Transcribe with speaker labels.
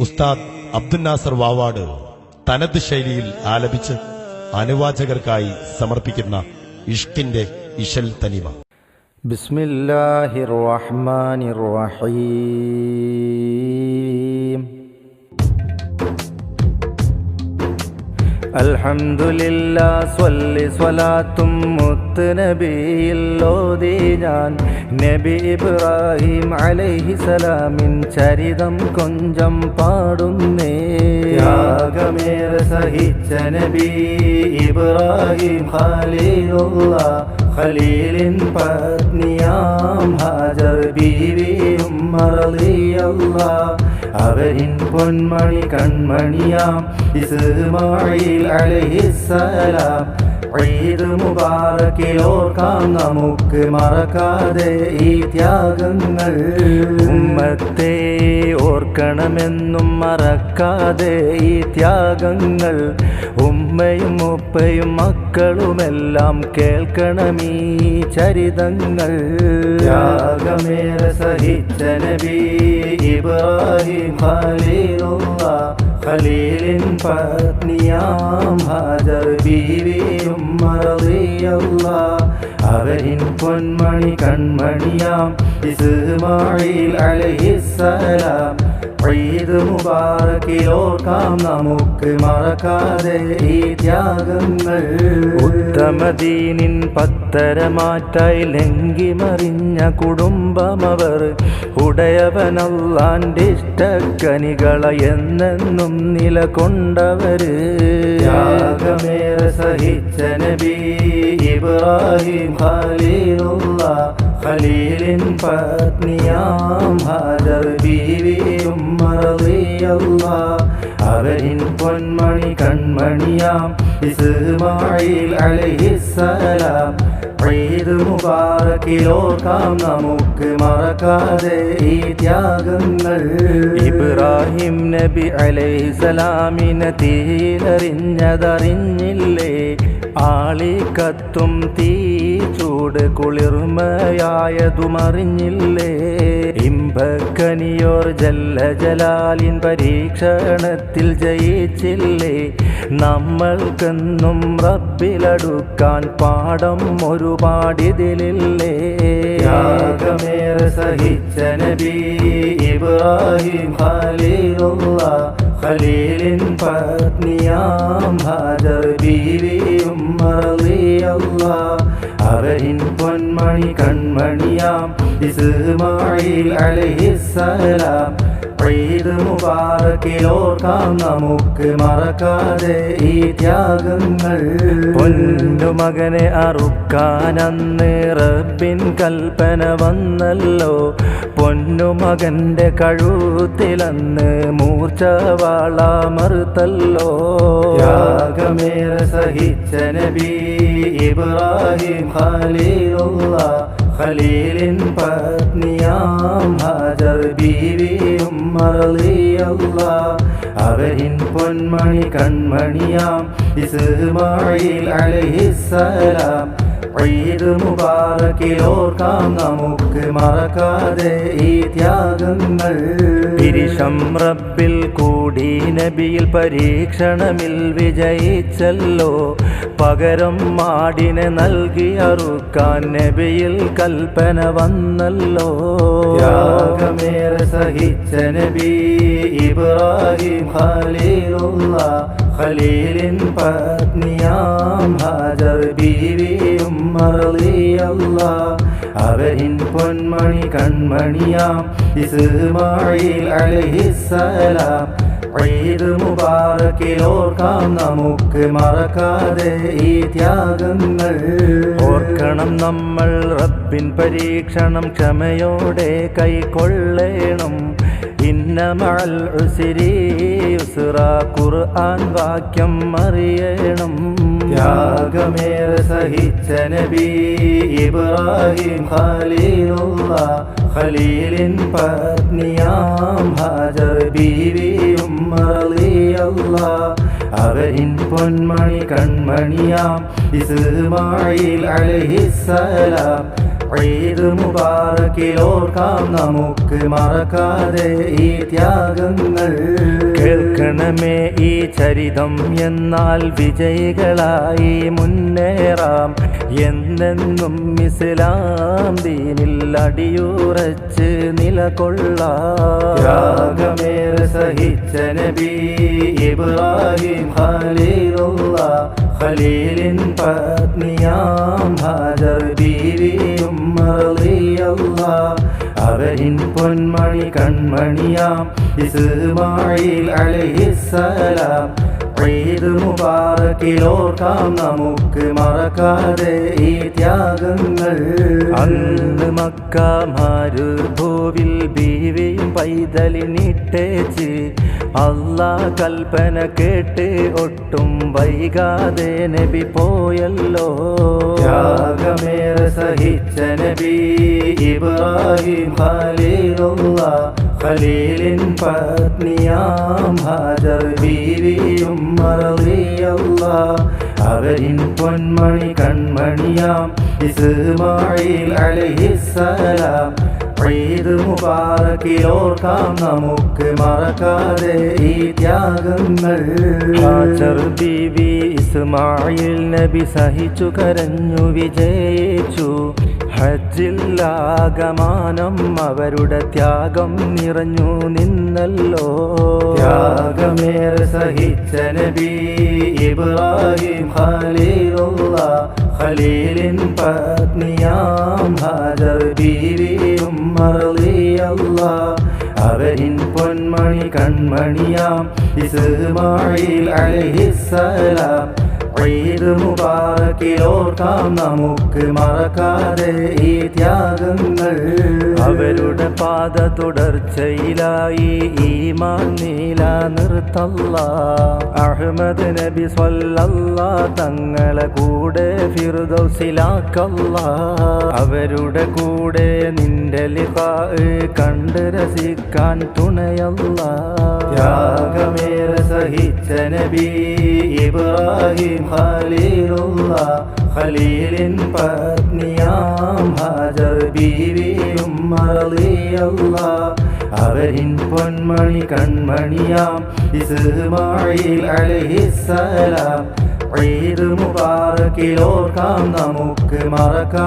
Speaker 1: ഉസ്താദ് അബ്ദുൽ നാസർ വാവാട് തനത് ശൈലിയിൽ ആലപിച്ച് അനുവാചകർക്കായി സമർപ്പിക്കുന്ന ഇഷ്കിന്റെ ഇഷൽ തനിമ.
Speaker 2: ബിസ്മില്ലാഹിർ റഹ്മാനിർ റഹീം. അൽഹംദുലില്ലാ സ്വല്ലി സ്വലാത്തും മുത്ത് നബിയിൽ ഓതി ഞാൻ. നബി ഇബ്രാഹിം അലൈഹി സലാമിൻ ചരിതം കൊഞ്ചം പാടുന്നേ. യാഗമേറ സഹിച്ച നബി ഇബ്രാഹിം ഖലീലുള്ള ഖലീലിൻ പത്നിയാം ഹാജർ ബീവിയും മറളിയല്ല അവരിൻ പൊന്മണി കൺമണിയാം. ഇസ്മായിൽ അലൈഹിസ്സലാം. ഈദ് മുബാറക്കിൽ ഓർക്കാം നമുക്ക് മറക്കാതെ ഈ ത്യാഗങ്ങൾ. ഉമ്മത്തെ ഓർക്കണമെന്നും മറക്കാതെ ഈ ത്യാഗങ്ങൾ ഉമ്മയും ഉപ്പയും മക്കളുമെല്ലാം കേൾക്കണം ഈ ചരിതങ്ങൾ. ത്യാഗമേറെ സഹിച്ച നബി ഇബ്രാഹിം ഖലീലുള്ള ഖലീലിൻ പത്നിയാം ഹാജർ ബീവിയും മറളിയല്ല അവരിൻ പൊന്മണി കൺമണിയാം ഇസ്മായിൽ അലൈഹിസ്സലാം ഈദ് മുബാറക്കിലോർക്കാം നമുക്ക് മറക്കാതെ ഈ ത്യാഗങ്ങൾ. ഉത്തമദീനിൻ പത്തരമാറ്റായി ലംഘി മറിഞ്ഞ കുടുംബമവർ ഉടയവനല്ലാന്റെ ഇഷ്ടക്കനികള എന്നെന്നും നിലകൊണ്ടവര് ത്യാഗമേറെ സഹിച്ച നബി ഇബ്രാഹിം ഖലീലുള്ള ഖലീലിൻ പത്നിയാം ഹാജർ ബീവിയും മറവിയല്ല. അവരിൻ പൊന്മണി കൺമണിയാം ഇസ്മായിൽ അലൈഹിസ്സലാം. ഈദ് മുബാറക്കിലോർക്കാം നമുക്ക് മറക്കാതെ ഈ ത്യാഗങ്ങൾ. ഇബ്രാഹിം നബി അലൈഹിസലാമിനെ തീരറിഞ്ഞതറിഞ്ഞില്ലേ കത്തും തീ ചൂട് കുളിർമയായതുമറിഞ്ഞില്ലേ? ഇമ്പക്കനിയോർ ജല്ല ജലാലിൻ പരീക്ഷണത്തിൽ ജയിച്ചില്ലേ? നമ്മൾക്കെന്നും റബ്ബിലടുക്കാൻ പാഠം ഒരുപാടിതിലില്ലേ? സഹിച്ചനബി സഹിച്ച നബി ഇബ്രാഹിം ഖലീലുള്ള ഖലീലിൻ പത്നിയാം ഹാജർ ബീവിയും മറളിയല്ല അവരിൻ പൊന്മണി കൺമണിയാം. ഇസ്മായിൽ അലൈഹിസ്സലാം. ഈദ് മുബാറക്കിൽ ഓർക്കാം നമുക്ക് മറക്കാതെ ഈ ത്യാഗങ്ങൾ. പൊന്നു മകനെ അറുക്കാൻ അറുക്കാനന്ന് റബ്ബിൻ കൽപ്പന വന്നല്ലോ. പൊന്നു മകന്റെ കഴുത്തിലന്ന് മൂർച്ചവാള മറുത്തല്ലോ ത്യാഗമേറെ സഹിച്ച നബി ഇബ്രാഹിം ഖലീലുള്ള. ഖലീലിൻ പത്നിയാം ഹാജർ ബീവിയും മറളിയല്ല. അവരിൻ പൊന്മണി കൺമണിയാം. ഇസ്മായിൽ അലൈഹിസ്സലാം. ഈദ് മുബാറക്കിൽ ഓർക്കാം നമുക്ക് മറക്കാതെ ഈ ത്യാഗങ്ങൾ. പിരിശം റബ്ബിൽ കൂടി നബിയിൽ പരീക്ഷണമിൽ വിജയിച്ചല്ലോ. പകരം മാടിനെ നൽകി അറുക്കാൻ നബിയിൽ കൽപ്പന വന്നല്ലോ. ത്യാഗമേറെ സഹിച്ച നബി ഇബ്രാഹിം ഖലീലുള്ള ഖലീലിൻ പത്നിയാം ഹാജർ ബീവിയും മറളിയല്ല. അവരിൻ പൊന്മണി കൺമണിയാം. ഇസ്മായിൽ അലൈഹിസ്സലാം. ഈദ് മുബാറക്കിൽ ഓർക്കാം നമുക്ക് മറക്കാതെ ഈ ത്യാഗങ്ങൾ. ഓർക്കണം നമ്മൾ റബ്ബിൻ പരീക്ഷണം ക്ഷമയോടെ കൈക്കൊള്ളേണം. ഇന്നമൽ ഉസിരി യുസ്റ ഖുർആൻ വാക്യം അറിയണം. ത്യാഗമേറെ സഹിച്ച നബി ഇബ്രാഹിം ഖലീലുള്ള ഖലീലിൻ പത്നിയാം ഹാജർ ബീവിയും മറിയല്ല അവരിൻ പൊന്മണി കൺമണിയാം ഇസ്മായിൽ അലൈഹിസ്സലാം. ഈദ് മുബാറക്കിലോർക്കാം നമുക്ക് മറക്കാതെ ഈ ത്യാഗങ്ങൾ? കേൾക്കണമേ ഈ ചരിതം എന്നാൽ വിജയികളായി മുന്നേറാം. എന്നെന്നും ഇസ്ലാം ദീനിൽ അടിയുറച്ച് നിലകൊള്ളാം. ത്യാഗമേറെ സഹിച്ച നബി ഇബ്രാഹിം ഖലീലുള്ള. ഖലീലിൻ പത്നിയാം ഹാജർ ബീവിയും റളിയല്ല അവരിൻ പൊന്മണി കൺമണിയാം. ഇസ്മായിൽ അലഹിസലാം നമുക്ക് മറക്കാതെ ഈ ത്യാഗങ്ങൾ. അന്ന് മക്ക മരുഭൂവിൽ ബീവിയും പൈതലിനിട്ടേച്ച്. അല്ലാ കൽപ്പന കേട്ട് ഒട്ടും വൈകാതെ നബി പോയല്ലോ. ത്യാഗമേറെ സഹിച്ച നബി ഇബ്രാഹിം ഖലീലുള്ള ഖലീലിൻ പത്നിയാം ഹാജർ ബീവിയും മറളിയല്ല അവരിൻ പൊന്മണി കൺമണിയാം ഇസ്മായിൽ അലൈഹിസ്സലാം. ഈദ് മുബാറക്കിലോർക്കാം നമുക്ക് മറക്കാതെ ഈ ത്യാഗങ്ങൾ. ബീവി ഇസ്മായിൽ നബി സഹിച്ചു കരഞ്ഞു വിജയിച്ചു. ഹജ്ജില്ലാഗമാനം അവരുടെ ത്യാഗം നിറഞ്ഞു നിന്നല്ലോ. ത്യാഗമേറെ സഹിച്ച നബി ഇബ്രാഹിം ഖലീലുള്ള ഖലീലിൻ പത്നിയാം ഹാജർ ബീവിയും മറളിയല്ല അവരിൻ പൊന്മണി കൺമണിയാം. ഇസ്മായിൽ അലൈഹിസ്സലാം. ഈദ് മുബാറക്കിലോർക്കാം നമുക്ക് മറക്കാതെ ഈ ത്യാഗങ്ങൾ. അവരുടെ പാത തുടർച്ചയിലായി. ഈമാൻ നീല നിർത്തല്ല അഹമ്മദ് നബി സ്വല്ലല്ല തങ്ങളെ കൂടെ ഫിർദൗസിലാക്കല്ല. അവരുടെ കൂടെ നിന്റെ ലിഫാ കണ്ട് രസിക്കാൻ തുണയല്ല. ത്യാഗമേറെ സഹിച്ച നബി ഇബ്രാഹിം ഖലീലുള്ള ഖലീലിൻ പത്നിയാം ഹാജർ ബീവിയും മറളിയല്ല അവരിൻ പൊന്മണി കൺമണിയാം. ഇസ്മായിൽ അലൈഹിസ്സലാം. ഈദ് മുബാറക്കിലോർക്കാം നമുക്ക് മറക്കാം.